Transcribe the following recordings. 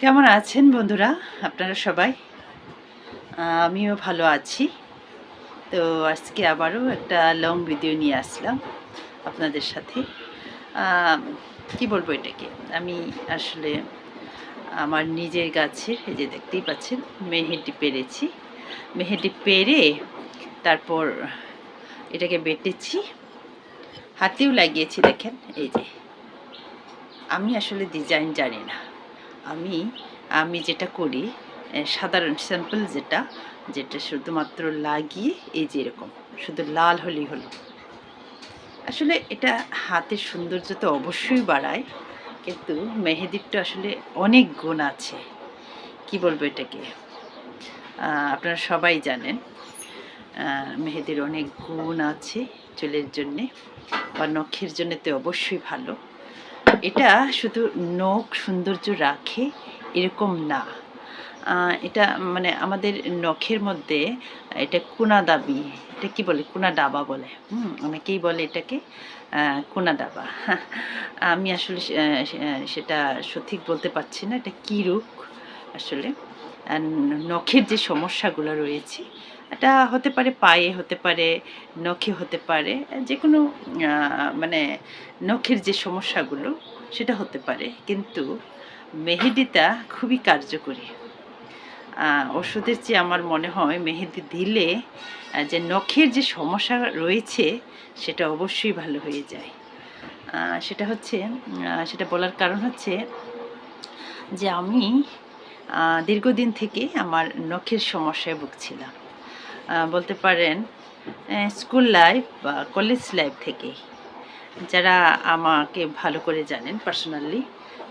কেমন আছেন বন্ধুরা? আপনারা সবাই? আমিও ভালো আছি। তো আজকে আবারও একটা লং ভিডিও নিয়ে আসলাম আপনাদের সাথে। কি বলব এটাকে? আমি আসলে আমার নিজের গাছের, এই যে দেখতেই পাচ্ছেন মেহেদি পেরেছি। মেহেদি পেরে তারপর এটাকে বেটেছি। হাতেও লাগিয়েছি, দেখেন, এই যে। আমি আসলে ডিজাইন জানি না। আমি আমি যেটা করি সাধারণ স্যাম্পল যেটা যেটা শুধুমাত্র লাগিয়ে, এই যে এরকম, শুধু লাল হলেই হলো। আসলে এটা হাতের সৌন্দর্য তো অবশ্যই বাড়ায়, কিন্তু মেহেদিরটা আসলে অনেক গুণ আছে। কি বলব এটাকে? আপনারা সবাই জানেন মেহেদির অনেক গুণ আছে চুলের জন্যে, বা নখের জন্যে তো অবশ্যই ভালো। এটা শুধু নখ সৌন্দর্য রাখে এরকম না। এটা মানে আমাদের নখের মধ্যে এটা কোনা দাবি এটা কি বলে? কোনা ডাবা বলে। হুম, অনেকেই বলে এটাকে কোনা ডাবা আমি আসলে সেটা সঠিক বলতে পারছি না। এটা কী রোগ আসলে নখের যে সমস্যাগুলো রয়েছে এটা হতে পারে পায়ে হতে পারে, নখে হতে পারে যে কোনো মানে নখের যে সমস্যাগুলো সেটা হতে পারে। কিন্তু মেহেদিটা খুবই কার্যকরী। ওষুধের চেয়ে আমার মনে হয় মেহেদি দিলে যে নখের যে সমস্যা রয়েছে সেটা অবশ্যই ভালো হয়ে যায়। সেটা হচ্ছে সেটা বলার কারণ হচ্ছে যে আমি দীর্ঘদিন থেকে আমার নখের সমস্যায় ভুগছিলাম। বলতে পারেন স্কুল লাইফ বা কলেজ লাইফ থেকেই যারা আমাকে ভালো করে জানেন পার্সোনালি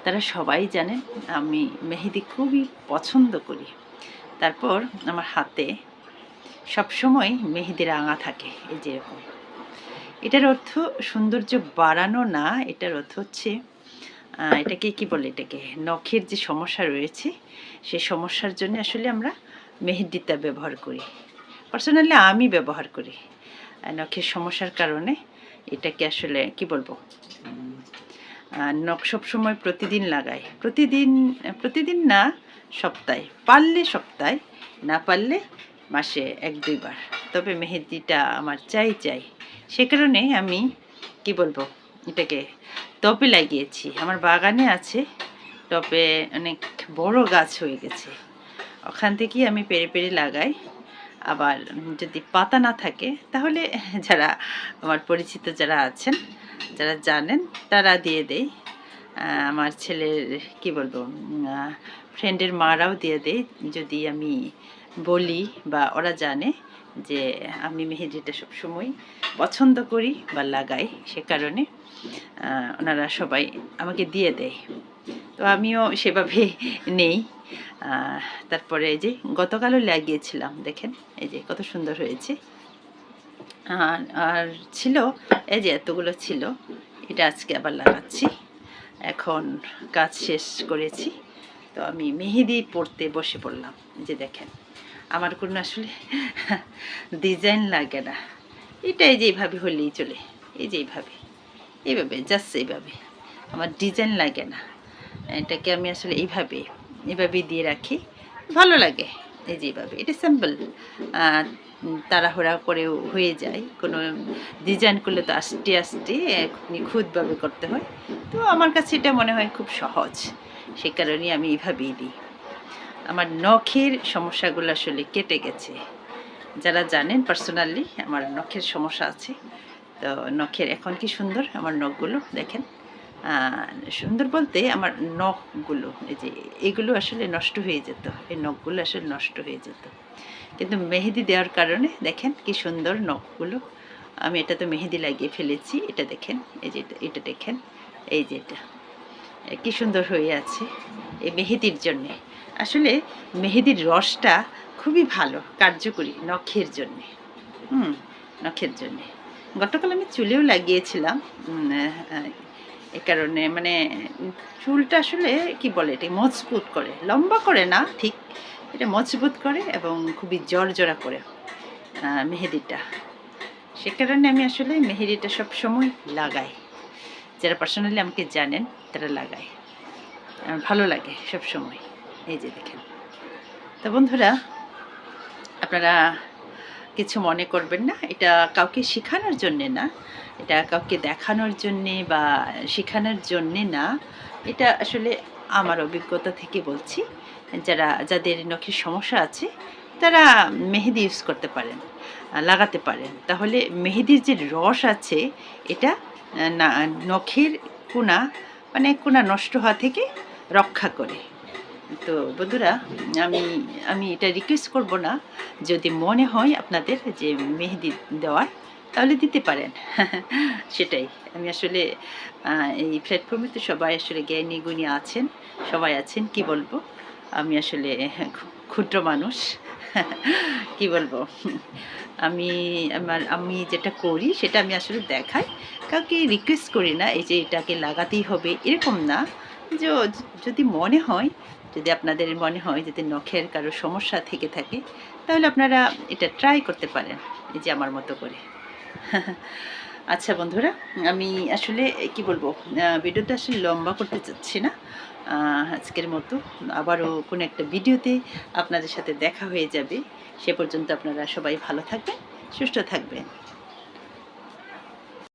তারা সবাই জানেন আমি মেহেদি খুবই পছন্দ করি। তারপর আমার হাতে সবসময় মেহেদি রাঙা থাকে, এই যে এরকম। এটার অর্থ সৌন্দর্য বাড়ানো না, এটার অর্থ হচ্ছে এটাকে কি বলে এটাকে, নখের যে সমস্যা রয়েছে সেই সমস্যার জন্য আসলে আমরা মেহেদিটা ব্যবহার করি। পার্সোনালি আমি ব্যবহার করি। নখের সমস্যার কারণে এটাকে আসলে, কি বলব? নখ সবসময় প্রতিদিন লাগাই। প্রতিদিন প্রতিদিন না, সপ্তাহে। পারলে সপ্তাহে, না পারলে মাসে এক দুইবার তবে মেহেদিটা আমার চাই চাই। সে কারণে আমি, কি বলব, এটাকে টবে লাগিয়েছি। আমার বাগানে আছে, টবে অনেক বড় গাছ হয়ে গেছে। ওখান থেকেই আমি পেরে পেরে লাগাই। আবার যদি পাতা না থাকে, তাহলে যারা আমার পরিচিত যারা আছেন, যারা জানেন, তারা দিয়ে দেয় আমার ছেলের, কি বলব ফ্রেন্ডের মারাও দিয়ে দেয় যদি আমি বলি বা ওরা জানে যে আমি মেহেদিটা সবসময় পছন্দ করি বা লাগাই, সে কারণে ওনারা সবাই আমাকে দিয়ে দেয়। তো আমিও সেভাবে নেই। তারপরে এই যে গতকালও লাগিয়েছিলাম, দেখেন, এই যে কত সুন্দর হয়েছে। আর আর ছিল, এই যে এতগুলো ছিল, এটা আজকে আবার লাগাচ্ছি। এখন কাজ শেষ করেছি, তো আমি মেহেদি পড়তে বসে পড়লাম যে দেখেন। আমার কোনো আসলে ডিজাইন লাগে না। এটা এই যে এইভাবে হলেই চলে, এই যে এইভাবে এইভাবে, জাস্ট এইভাবে। আমার ডিজাইন লাগে না। এটাকে আমি আসলে এইভাবে এইভাবে দিয়ে রাখি। ভালো লাগে, এই যে এইভাবে। এটা সিম্পল তাড়াহুড়া করেও হয়ে যায়। কোনো ডিজাইন করলে তো আস্তে আস্তে নিখুঁতভাবে করতে হয়। তো আমার কাছে এটা মনে হয় খুব সহজ। সে কারণেই আমি এইভাবেই দিই। আমার নখের সমস্যাগুলো আসলে কেটে গেছে। যারা জানেন পার্সোনালি আমার নখের সমস্যা আছে। তো নখের এখন কি সুন্দর, আমার নখগুলো দেখেন। সুন্দর বলতে আমার নখগুলো, এই যে এগুলো আসলে নষ্ট হয়ে যেত, এই নখগুলো আসলে নষ্ট হয়ে যেত। কিন্তু মেহেদি দেওয়ার কারণে দেখেন কি সুন্দর নখগুলো, আমি এটা তো মেহেদি লাগিয়ে ফেলেছি, এটা দেখেন, এই যে এটা- দেখেন, এই যে এটা কি সুন্দর হয়ে আছে এই মেহেদির জন্যে। আসলে মেহেদির রসটা খুবই ভালো, কার্যকরী নখের জন্যে, হুম, নখের জন্যে। গতকাল আমি চুলেও লাগিয়েছিলাম এ কারণে মানে চুলটা আসলে কি বলে এটা মজবুত করে। লম্বা করে না, ঠিক। এটা মজবুত করে এবং খুবই জড়জড়া করে মেহেদিটা। সে কারণে আমি আসলে মেহেদিটা সব সময় লাগাই। যারা পার্সোনালি আমাকে জানেন, তারা আমার ভালো লাগে সব সময় এই যে দেখেন। তো বন্ধুরা, আপনারা কিছু মনে করবেন না। এটা কাউকে শেখানোর জন্যে না। এটা কাউকে দেখানোর জন্যে বা শেখানোর জন্যে না। এটা আসলে আমার অভিজ্ঞতা থেকে বলছি। যারা, যাদের নখের সমস্যা আছে, তারা মেহেদি ইউজ করতে পারেন, লাগাতে পারেন। তাহলে মেহেদির যে রস আছে, এটা, না, নখের কোনা মানে কোনা নষ্ট হওয়া থেকে রক্ষা করে। তো বন্ধুরা, আমি আমি এটা রিকোয়েস্ট করব না। যদি মনে হয় আপনাদের যে মেহেদি দেওয়ার তাহলে দিতে পারেন। সেটাই। আমি আসলে এই প্ল্যাটফর্মে তো সবাই আসলে জ্ঞানী গুণী আছেন, সবাই আছেন, কি বলব? আমি আসলে ক্ষুদ্র মানুষ। কি বলব? আমি, আমার, আমি যেটা করি, সেটা আমি আসলে দেখাই। কাউকে রিকোয়েস্ট করি না, এই যে এটাকে লাগাতেই হবে, এরকম না। যে যদি মনে হয়, যদি আপনাদের মনে হয় যদি নখের কারও সমস্যা থেকে থাকে, তাহলে আপনারা এটা ট্রাই করতে পারেন, এই যে আমার মতো করে। আচ্ছা বন্ধুরা, আমি আসলে, কি বলব ভিডিওটা আসলে লম্বা করতে চাচ্ছি না। আজকের মতো আবারও কোনো একটা ভিডিওতে আপনাদের সাথে দেখা হয়ে যাবে। সে পর্যন্ত আপনারা সবাই ভালো থাকবেন, সুস্থ থাকবেন।